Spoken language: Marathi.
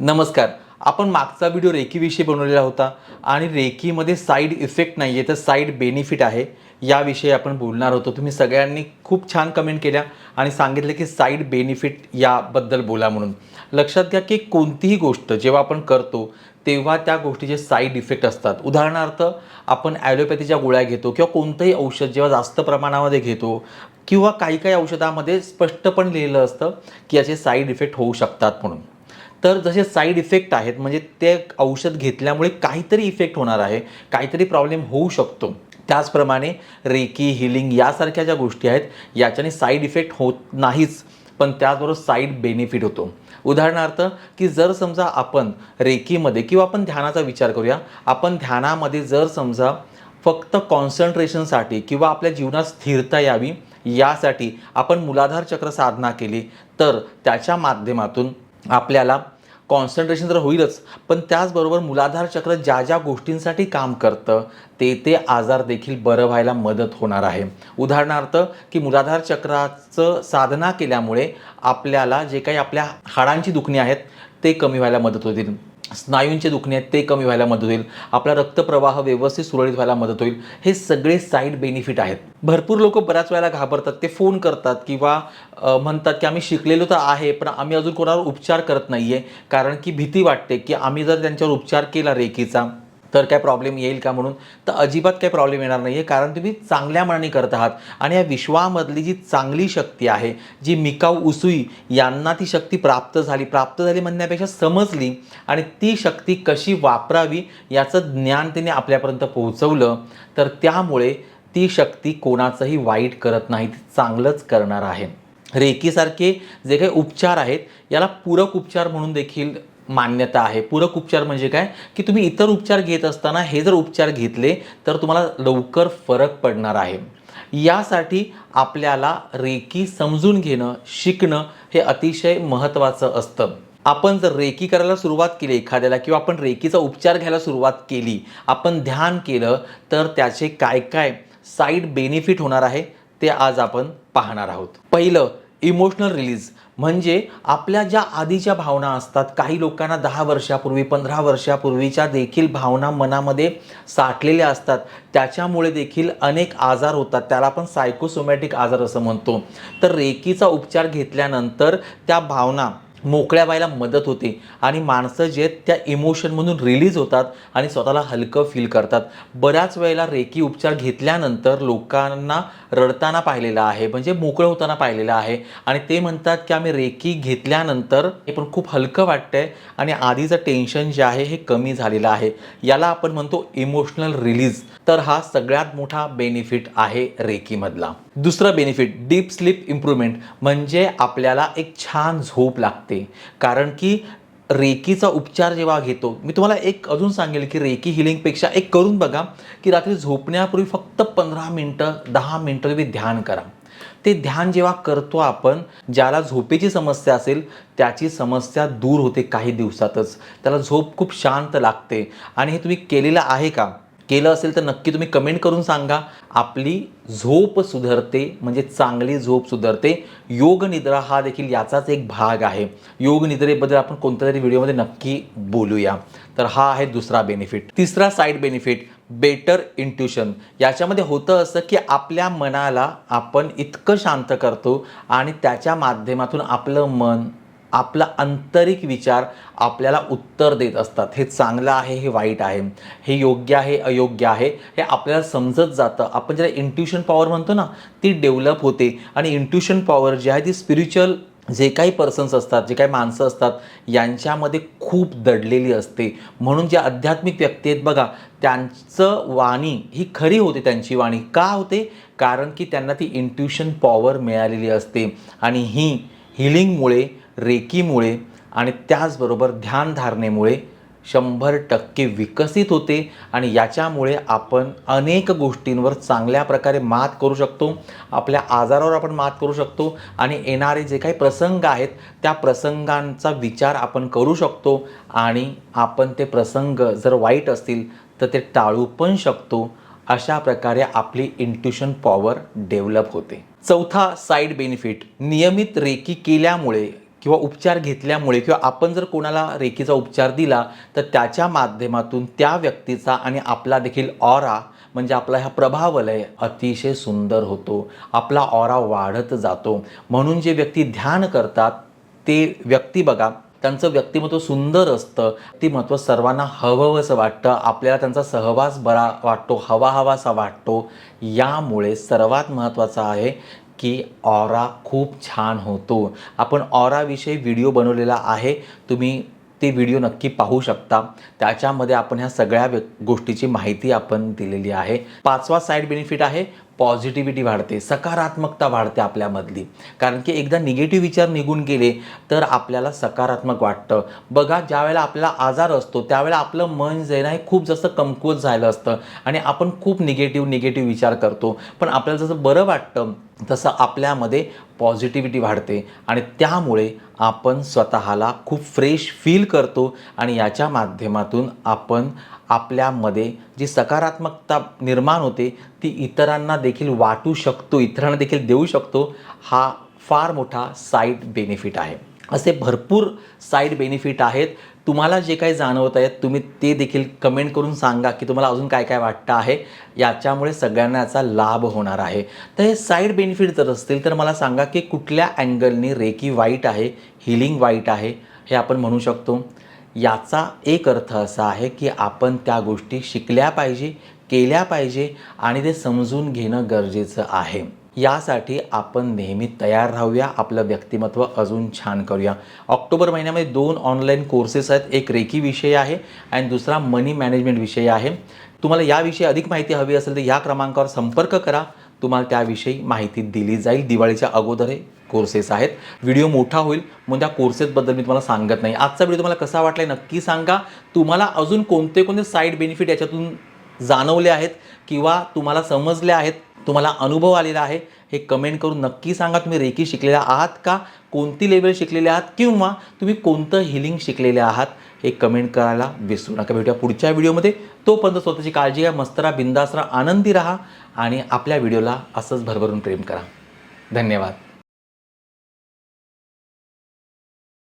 नमस्कार. आपण मागचा व्हिडिओ रेकीविषयी बनवलेला होता आणि रेकीमध्ये साईड इफेक्ट नाही आहे तर साईड बेनिफिट आहे. याविषयी आपण बोलणार होतो. तुम्ही सगळ्यांनी खूप छान कमेंट केल्या आणि सांगितलं की साईड बेनिफिट याबद्दल बोला म्हणून. लक्षात घ्या की कोणतीही गोष्ट जेव्हा आपण करतो तेव्हा त्या गोष्टीचे साईड इफेक्ट असतात. उदाहरणार्थ आपण ॲलोपॅथीच्या गोळ्या घेतो किंवा कोणतंही औषध जेव्हा जास्त प्रमाणामध्ये घेतो किंवा काही काही औषधामध्ये स्पष्टपण लिहिलं असतं की याचे साईड इफेक्ट होऊ शकतात म्हणून. तर जसे साईड इफेक्ट आहेत म्हणजे ते औषध घेतल्यामुळे काहीतरी इफेक्ट होणार आहे काहीतरी प्रॉब्लेम होऊ शकतो. त्याचप्रमाणे रेकी हिलिंग यासारख्या ज्या गोष्टी आहेत याच्याने साईड इफेक्ट होत नाहीच पण त्याचबरोबर साईड बेनिफिट होतो. उदाहरणार्थ की जर समजा आपण रेकीमध्ये किंवा आपण ध्यानाचा विचार करूया आपण ध्यानामध्ये जर समजा फक्त कॉन्सन्ट्रेशनसाठी किंवा आपल्या जीवनात स्थिरता यावी यासाठी आपण मूलाधार चक्र साधना केली तर त्याच्या माध्यमातून आपल्याला कॉन्सन्ट्रेशन तर होईलच पण त्याचबरोबर मूलाधार चक्र ज्या ज्या गोष्टींसाठी काम करतं ते ते आजार देखील बरं व्हायला मदत होणार आहे. उदाहरणार्थ की मूलाधार चक्राचं साधना केल्यामुळे आपल्याला जे काही आपल्या हाडांची दुखणी आहेत ते कमी व्हायला मदत होतील. स्नायूंचे दुखणे आहेत ते कमी व्हायला मदत होईल. आपला रक्तप्रवाह व्यवस्थित सुरळीत व्हायला मदत होईल. हे सगळे साईड बेनिफिट आहेत. भरपूर लोक बऱ्याच वेळेला घाबरतात ते फोन करतात किंवा म्हणतात की आम्ही शिकलेलो तर आहे पण आम्ही अजून कोणावर उपचार करत नाही आहे कारण की भीती वाटते की आम्ही जर त्यांच्यावर उपचार केला रेकीचा तर काय प्रॉब्लेम येईल का म्हणून? तर अजिबात काही प्रॉब्लेम येणार नाही आहे कारण तुम्ही चांगल्या मनाने करत आहात. आणि या विश्वामधली जी चांगली शक्ती आहे जी मिकाऊ उसुई यांना ती शक्ती प्राप्त झाली. प्राप्त झाली म्हणण्यापेक्षा समजली आणि ती शक्ती कशी वापरावी याचं ज्ञान तिने आपल्यापर्यंत पोहोचवलं तर त्यामुळे ती शक्ती कोणाचंही वाईट करत नाही. ती चांगलंच करणार आहे. रेकीसारखे जे काही उपचार आहेत याला पूरक उपचार म्हणून देखील मान्यता आहे. पूरक उपचार म्हणजे काय? की तुम्ही इतर उपचार घेत असताना हे जर उपचार घेतले तर तुम्हाला लवकर फरक पडणार आहे. यासाठी आपल्याला रेकी समजून घेणं शिकणं हे अतिशय महत्त्वाचं असतं. आपण जर रेकी करायला सुरुवात केली एखाद्याला किंवा आपण रेकीचा उपचार घ्यायला सुरुवात केली आपण ध्यान केलं तर त्याचे काय काय साईड बेनिफिट होणार आहे ते आज आपण पाहणार आहोत. पहिलं इमोशनल रिलीज म्हणजे आपल्या ज्या आधीच्या भावना असतात काही लोकांना दहा वर्षापूर्वी पंधरा वर्षापूर्वीच्या देखील भावना मनामध्ये साठलेल्या असतात. त्याच्यामुळे देखील अनेक आजार होतात. त्याला आपण सायकोसोमॅटिक आजार असं म्हणतो. तर रेकीचा उपचार घेतल्यानंतर त्या भावना मोकळ्या व्हायला मदत होते. आणि माणसं जे आहेत त्या इमोशनमधून रिलीज होतात आणि स्वतःला हलकं फील करतात. बऱ्याच वेळेला रेकी उपचार घेतल्यानंतर लोकांना रडताना पाहिलेलं आहे म्हणजे मोकळं होताना पाहिलेलं आहे. आणि ते म्हणतात की आम्ही रेकी घेतल्यानंतर हे पण खूप हलकं वाटतंय आणि आधीचं टेन्शन जे आहे हे कमी झालेलं आहे. याला आपण म्हणतो इमोशनल रिलीज तर हा सगळ्यात मोठा बेनिफिट आहे रेकीमधला. दुसरं बेनिफिट डीप स्लीप इम्प्रूव्हमेंट म्हणजे आपल्याला एक छान झोप लागते. कारण की रेकीचा उपचार जेव्हा घेतो मी तुम्हाला एक अजून सांगेल की रेकी हिलिंगपेक्षा एक करून बघा की रात्री झोपण्यापूर्वी फक्त पंधरा मिनटं दहा मिनटं तुम्ही ध्यान करा. ते ध्यान जेव्हा करतो आपण ज्याला झोपेची समस्या असेल त्याची समस्या दूर होते काही दिवसातच. त्याला झोप खूप शांत लागते. आणि हे तुम्ही केलेलं आहे का? केलं असेल तर नक्की तुम्ही कमेंट करून सांगा. आपली झोप सुधारते म्हणजे चांगली झोप सुधारते. योग निद्रा हा देखील याचाच एक भाग आहे. योग निद्रेबद्दल आपण कोणत्या तरी व्हिडिओमध्ये नक्की बोलूया. तर हा आहे दुसरा बेनिफिट तिसरा साईड बेनिफिट बेटर इंट्युशन याच्यामध्ये होतं असं की आपल्या मनाला आपण इतकं शांत करतो आणि त्याच्या माध्यमातून आपलं मन आपला आंतरिक विचार आपल्याला उत्तर देत असतात. हे चांगलं आहे हे वाईट आहे. हे योग्य आहे अयोग्य आहे हे आपल्याला समजत जातं. आपण ज्याला इंट्युशन पॉवर म्हणतो ना ती डेव्हलप होते. आणि इंट्युशन पॉवर जी आहे ती स्पिरिच्युअल जे काही पर्सन्स असतात जे काही माणसं असतात यांच्यामध्ये खूप दडलेली असते. म्हणून जे आध्यात्मिक व्यक्ती आहेत बघा त्यांचं वाणी ही खरी होते त्यांची वाणी. का होते? कारण की त्यांना ती इंट्युशन पॉवर मिळालेली असते. आणि ही हिलिंगमुळे रेकीमुळे आणि त्याचबरोबर ध्यानधारणेमुळे शंभर टक्के विकसित होते आणि याच्यामुळे आपण अनेक गोष्टींवर चांगल्या प्रकारे मात करू शकतो. आपल्या आजारावर आपण मात करू शकतो आणि येणारे जे काही प्रसंग आहेत त्या प्रसंगांचा विचार आपण करू शकतो आणि आपण ते प्रसंग जर वाईट असतील तर ते टाळू पण शकतो. अशा प्रकारे आपली इंट्युशन पॉवर डेव्हलप होते. चौथा साईड बेनिफिट नियमित रेकी केल्यामुळे किंवा उपचार घेतल्यामुळे किंवा आपण जर कोणाला रेखीचा उपचार दिला तर त्याच्या माध्यमातून त्या व्यक्तीचा आणि आपला देखील ऑरा म्हणजे आपला ह्या प्रभावलय अतिशय सुंदर होतो. आपला ऑरा वाढत जातो. म्हणून जे व्यक्ती ध्यान करतात ते व्यक्ती बघा त्यांचं व्यक्तिमत्व सुंदर असतं. व्यक्तिमत्व सर्वांना हवंसं वाटतं. आपल्याला त्यांचा सहवास बरा वाटतो हवा हवासा वाटतो. यामुळे सर्वात महत्त्वाचं आहे की ऑरा खूप छान होतो. आपण ऑराविषयी व्हिडिओ बनवलेला आहे. तुम्ही ते व्हिडिओ नक्की पाहू शकता. त्याच्यामध्ये आपण ह्या सगळ्या व्य- गोष्टीची माहिती आपण दिलेली आहे. पाचवा साईड बेनिफिट आहे पॉझिटिव्हिटी वाढते. सकारात्मकता वाढते आपल्यामधली. कारण की एकदा निगेटिव्ह विचार निघून गेले तर आपल्याला सकारात्मक वाटतं. बघा ज्यावेळेला आपला आपल्याला आजार असतो त्यावेळेला आपलं मन जे ना हे खूप जास्त कमकुवत झालं असतं. आणि आपण खूप निगेटिव्ह निगेटिव्ह विचार करतो. पण आपल्याला जसं बरं वाटतं तसं आपल्यामध्ये पॉझिटिव्हिटी वाढते आणि त्यामुळे आपण स्वतःला खूप फ्रेश फील करतो आणि याच्या माध्यमातून आपण आपल्यामध्ये जी सकारात्मकता निर्माण होते ती इतरांना देखील वाटू शकतो इतरांना देखील देऊ शकतो हा फार मोठा साईड बेनिफिट आहे. असे भरपूर साईड बेनिफिट आहेत तुम्हाला जे काही जाणवत आहे तुम्ही ते देखील कमेंट करून सांगा की तुम्हाला अजून काय काय वाटतं आहे. याच्यामुळे सगळ्यांना याचा लाभ होणार आहे. तर हे साईड बेनिफिट जर असतील तर मला सांगा की कुठल्या अँगलनी रेकी वाईट आहे हिलिंग वाईट आहे हे आपण म्हणू शकतो. याचा एक अर्थ असा आहे की आपण त्या गोष्टी शिकल्या पाहिजे केल्या पाहिजे आणि ते समजून घेणं गरजेचं आहे. यासाठी आपण नेहमी तयार राहूया. आपलं व्यक्तिमत्व अजून छान करूया. ऑक्टोबर महिन्यामध्ये दोन ऑनलाईन कोर्सेस आहेत. एक रेकी विषय आहे आणि दुसरा मनी मॅनेजमेंट विषय आहे. तुम्हाला याविषयी अधिक माहिती हवी असेल तर या क्रमांकावर संपर्क करा. तुम्हाला त्याविषयी माहिती दिली जाईल. दिवाळीच्या अगोदर हे कोर्सेस आहेत. व्हिडिओ मोठा होईल. म्हणून त्या कोर्सेसबद्दल मी तुम्हाला सांगत नाही. आजचा व्हिडिओ तुम्हाला कसा वाटला नक्की सांगा. तुम्हाला अजून कोणते कोणते साईड बेनिफिट याच्यातून जाणवले आहेत किंवा तुम्हाला समजले आहेत? तुम्हाला अनुभव आलेला आहे हे कमेंट करून नक्की सांगा तुम्ही रेकी शिकलेला आहात का कोणती लेवल शिकलेले आहात किंवा तुम्ही कोणतं हिलिंग शिकलेले आहात हे कमेंट करायला विसरू नका. भेटूया पुढच्या व्हिडिओमध्ये तोपर्यंत स्वतःची काळजी घ्या मस्त राहा बिंदास राहा आनंदी राहा आणि आपल्या व्हिडिओला असंच भरभरून प्रेम करा. धन्यवाद.